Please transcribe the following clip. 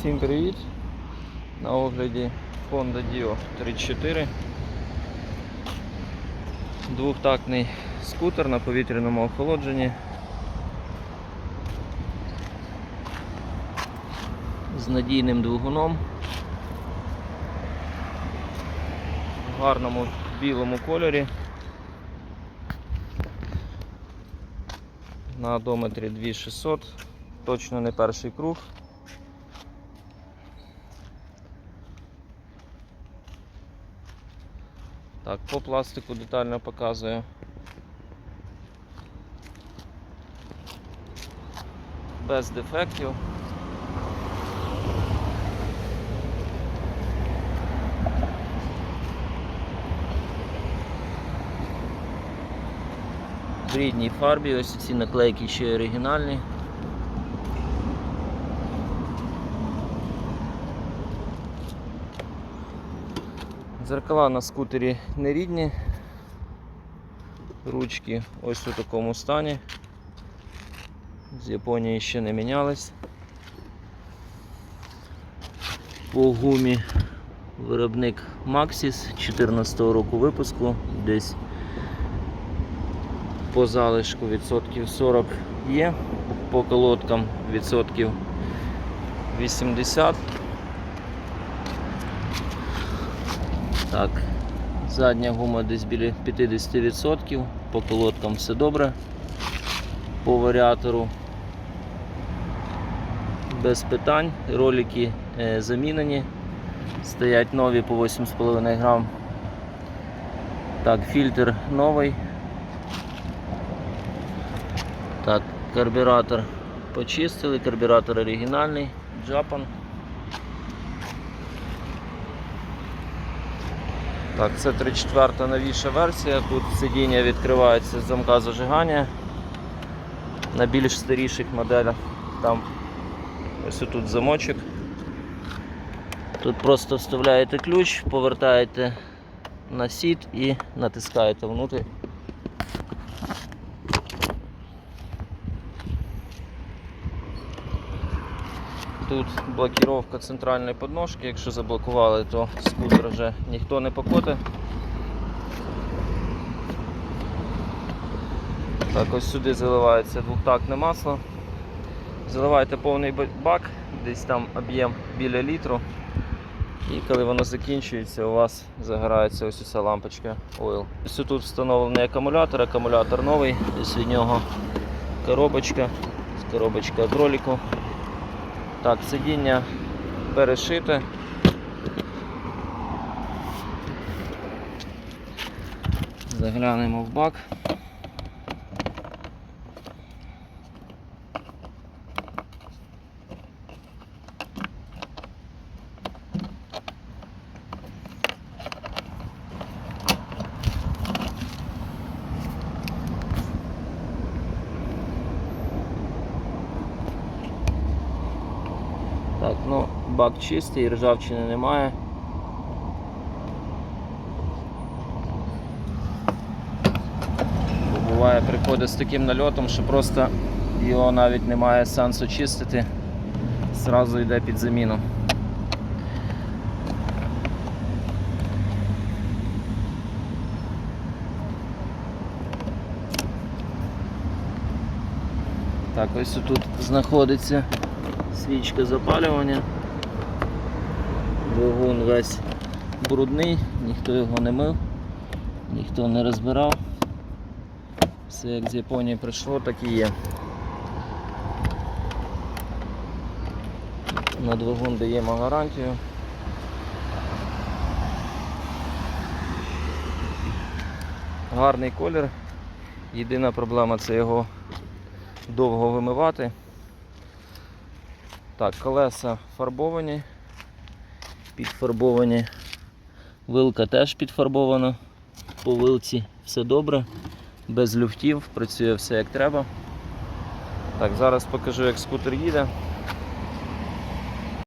Всім привіт! На огляді Honda Dio 34. Двохтактний скутер на повітряному охолодженні. З надійним двигуном. В гарному білому кольорі. На одометрі 2600. Точно не перший круг. Так, по пластику детально показую. Без дефектів. В рідній фарбі, ось ці наклейки ще оригінальні. Зеркала на скутері не рідні. Ручки ось у такому стані. З Японії ще не мінялись. По гумі виробник Maxis 14 року випуску, десь по залишку відсотків 40 є, по колодкам відсотків 80. Так, задня гума десь біля 50%, по колодкам все добре, по варіатору без питань, ролики е, замінені, стоять нові по 8,5 грам. Так, фільтр новий. Так, карбюратор почистили, карбюратор оригінальний, Japan. Так, це 34 новіша версія. Тут сидіння відкривається з замка зажигання. На більш старіших моделях там ось тут замочок. Тут просто вставляєте ключ, повертаєте на сіт і натискаєте внутрі. Тут блокіровка центральної подножки, якщо заблокували, то скутер вже ніхто не покоте. Так, ось сюди заливається двохтактне масло. Заливаєте повний бак, десь там об'єм біля літру. І коли воно закінчується, у вас загорається ось ця лампочка Oil. Ось тут встановлений акумулятор, акумулятор новий, ось від нього коробочка, коробочка від ролику. Так, сидіння перешите. Заглянемо в бак. Так, ну, бак чистий, ржавчини немає. Буває, приходить з таким нальотом, що просто його навіть немає сенсу чистити, зразу йде під заміну. Так, ось тут знаходиться свічка запалювання. Двигун весь брудний, ніхто його не мив, ніхто не розбирав. Все як з Японії прийшло, так і є. На двигун даємо гарантію. Гарний колір. Єдина проблема це його довго вимивати. Так, колеса фарбовані, підфарбовані. Вилка теж підфарбована. По вилці все добре, без люфтів, працює все як треба. Так, зараз покажу, як скутер їде.